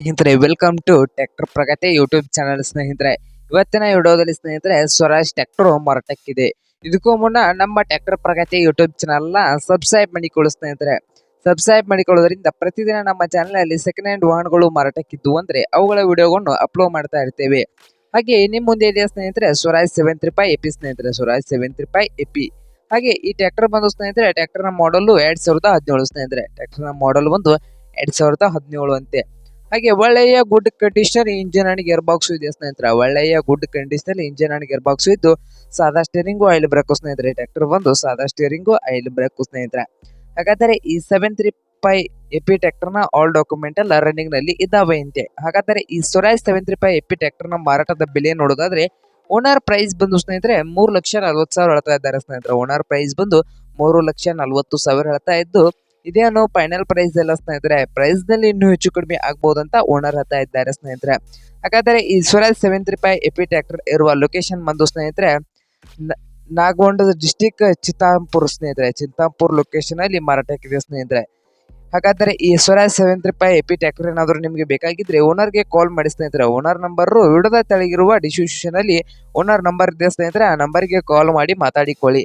ಸ್ನೇಹಿತರೆ welcome to tractor Pragati YouTube channel ಸ್ನೇಹಿತರೆ. ಇವತ್ತಿನ ವಿಡಿಯೋದಲ್ಲಿ ಸ್ನೇಹಿತರೆ ಸ್ವರಾಜ್ ಟ್ರ್ಯಾಕ್ಟರ್ ಮಾರಾಟಕ್ಕಿದೆ. ಇದಕ್ಕೂ ಮುನ್ನ ನಮ್ಮ ಟ್ರ್ಯಾಕ್ಟರ್ ಪ್ರಗತಿ ಯೂಟ್ಯೂಬ್ ಚಾನಲ್ನ ಸಬ್ಸ್ಕ್ರೈಬ್ ಮಾಡಿಕೊಳ್ಳಿ ಸ್ನೇಹಿತರೆ. ಸಬ್ಸ್ಕ್ರೈಬ್ ಮಾಡಿಕೊಳ್ಳೋದ್ರಿಂದ ಪ್ರತಿದಿನ ನಮ್ಮ ಚಾನಲ್ ಅಲ್ಲಿ ಸೆಕೆಂಡ್ ಹ್ಯಾಂಡ್ ವಾಹನಗಳು ಮಾರಾಟಕ್ಕಿದ್ದು ಅಂದ್ರೆ ಅವುಗಳ ವಿಡಿಯೋಗಳನ್ನು ಅಪ್ಲೋಡ್ ಮಾಡ್ತಾ ಇರ್ತೇವೆ. ಹಾಗೆ ನಿಮ್ಮ ಮುಂದೆ ಇದೆ ಸ್ನೇಹಿತರೆ Swaraj seven three five AP ಸ್ನೇಹಿತರೆ ಸ್ವರಾಜ್ ಸೆವೆನ್ ತ್ರೀ ಎಪಿ ಹಾಗೆ ಈ ಟ್ರ್ಯಾಕ್ಟರ್ ಬಂದು ಸ್ನೇಹಿತರೆ ಟ್ರ್ಯಾಕ್ಟರ್ನ ಮಾಡಲ್ ಎರಡ್ ಸಾವಿರದ ಹದಿನೇಳು ಸ್ನೇಹಿತರೆ. ಟ್ರ್ಯಾಕ್ಟರ್ನ ಮಾಡಲ್ ಬಂದು ಎರಡ್ ಸಾವಿರದ ಹದಿನೇಳು ಅಂತೆ. ಹಾಗೆ ಒಳ್ಳೆಯ good conditioner engine and gear box ಇದೆ ಸ್ನೇಹಿತರೆ. ಒಳ್ಳೆಯ good condition engine and gear box ಇದ್ದು ಸಾದಾ ಸ್ಟೇರಿಂಗು ಆಯಿಲ್ ಬ್ರೇಕು ಸ್ನೇಹಿತರೆ. ಟ್ರ್ಯಾಕ್ಟರ್ ಬಂದು ಸಾದಾ ಸ್ಟೇರಿಂಗು ಆಯಿಲ್ ಬ್ರೇಕು ಸ್ನೇಹಿತರೆ. ಹಾಗಾದರೆ ಈ ಸೆವೆನ್ ತ್ರೀ ಫೈ ಎಪಿ ಟ್ಯಾಕ್ಟರ್ನ ಆಲ್ ಡಾಕ್ಯುಮೆಂಟ್ ಎಲ್ಲ ರನ್ನಿಂಗ್ನಲ್ಲಿ ಇದ್ದಾವೆ ಅಂತೆ. ಹಾಗಾದರೆ ಈ Swaraj seven three five AP ಟ್ಯಾಕ್ಟರ್ನ ಮಾರಾಟದ ಬೆಲೆ ನೋಡೋದಾದ್ರೆ ಓನರ್ ಪ್ರೈಸ್ ಬಂದು ಸ್ನೇಹಿತರೆ ಮೂರು ಲಕ್ಷ ನಲ್ವತ್ತು ಸಾವಿರ ಹೇಳ್ತಾ ಇದ್ದಾರೆ ಸ್ನೇಹಿತರೆ. ಓನರ್ ಪ್ರೈಸ್ ಬಂದು ಮೂರು ಲಕ್ಷ ನಲ್ವತ್ತು ಸಾವಿರ ಹೇಳ್ತಾ ಇದ್ದು ಇದೇನು ಫೈನಲ್ ಪ್ರೈಸ್ ಎಲ್ಲ ಸ್ನೇಹಿತರೆ ಪ್ರೈಸ್ನಲ್ಲಿ ಇನ್ನೂ ಹೆಚ್ಚು ಕಡಿಮೆ ಅಂತ ಓನರ್ ಹತ್ತ ಇದ್ದಾರೆ ಸ್ನೇಹಿತರೆ. ಹಾಗಾದರೆ ಈ Swaraj seven three five AP tractor ಇರುವ ಲೊಕೇಶನ್ ಬಂದು ಸ್ನೇಹಿತರೆ ನಾಗವಂಡದ ಡಿಸ್ಟಿಕ್ ಚಿತ್ತಾಂಪುರ್ ಸ್ನೇಹಿತರೆ, ಚಿತ್ತಾಂಪುರ್ ಲೊಕೇಶನ್ ಅಲ್ಲಿ ಮಾರಾಟಕ್ಕಿದೆ ಸ್ನೇಹಿತರೆ. ಹಾಗಾದರೆ ಈ Swaraj seven three five AP tractor ಏನಾದರೂ ನಿಮಗೆ ಬೇಕಾಗಿದ್ರೆ ಓನರ್ಗೆ ಕಾಲ್ ಮಾಡಿ ಸ್ನೇಹಿತರೆ. ಓನರ್ ನಂಬರ್ ವಿಡದ ತೆಳಗಿರುವ ಡಿಸ್ಕ್ರಿಪ್ಷನ್ ಅಲ್ಲಿ ಓನರ್ ನಂಬರ್ ಇದೆ ಸ್ನೇಹಿತರೆ, ಆ ನಂಬರ್ಗೆ ಕಾಲ್ ಮಾಡಿ ಮಾತಾಡಿಕೊಳ್ಳಿ.